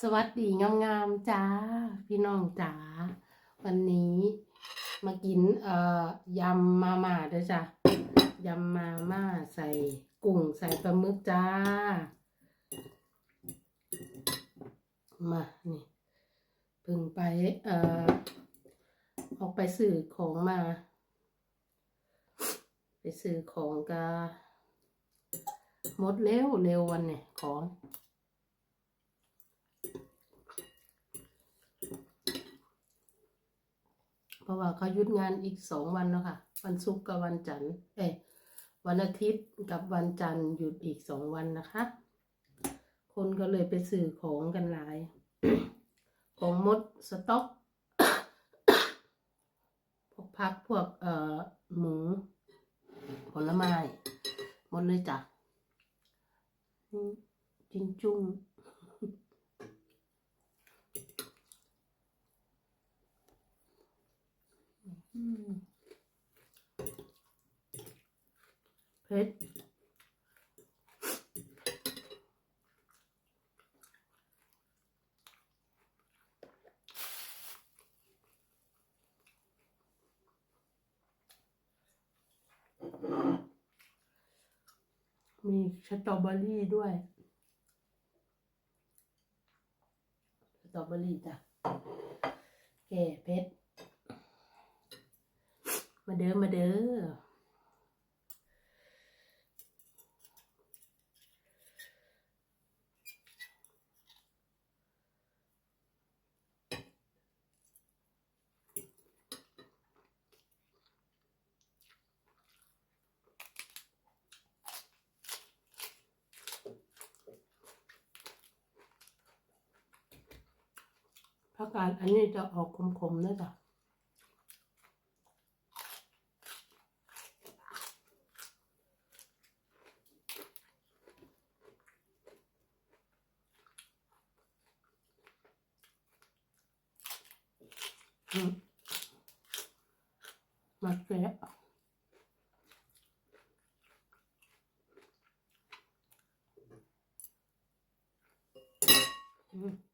สวัสดีงามๆจ้า พี่น้องจ๋าวันนี้มากินเอ่อยำมาม่าด้อจ้ะยำมาม่าใส่กุ้งใส่ปลาหมึกจ้า มานี่พิ่งไปเอ่อออกไปซื้อของมา ไปซื้อของกาหมดเร็วเร็ววันเนี่ยของ เพราะว่าเขายุดงานอีกสองวันแล้วค่ะ วันศุกร์กับวันจันทร์เอ้วันอาทิตย์กับวันจันทร์หยุดอีกสองวันนะคะ คนก็เลยไปซื้อของกันหลาย ของมดสต็อกพวกพักพวกเอ่อหมูผลไม้หมดเลยจ้ะอืมจินจุ้ง อืม เผ็ดมีสตรอเบอรี่ด้วย สตรอเบอรี่จ้ะ แก่เผ็ด มาเด้อมาเด้อผักกาดอันนี้จะออกขมๆนะจ๊ะ อืมมาแกะอืม